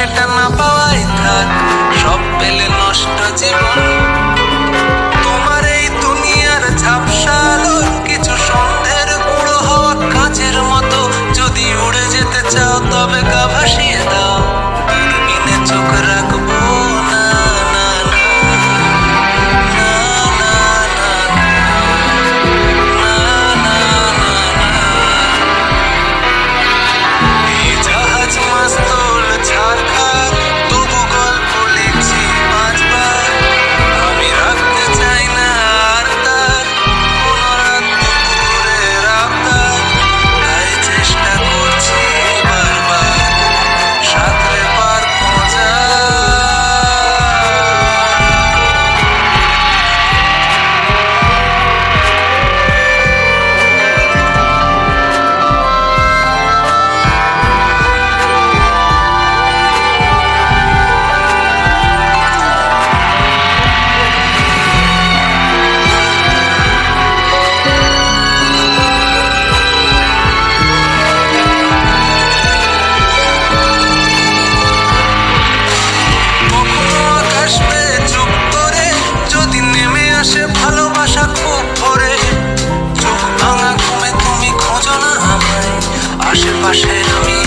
Shut up. আশেপাশে আমি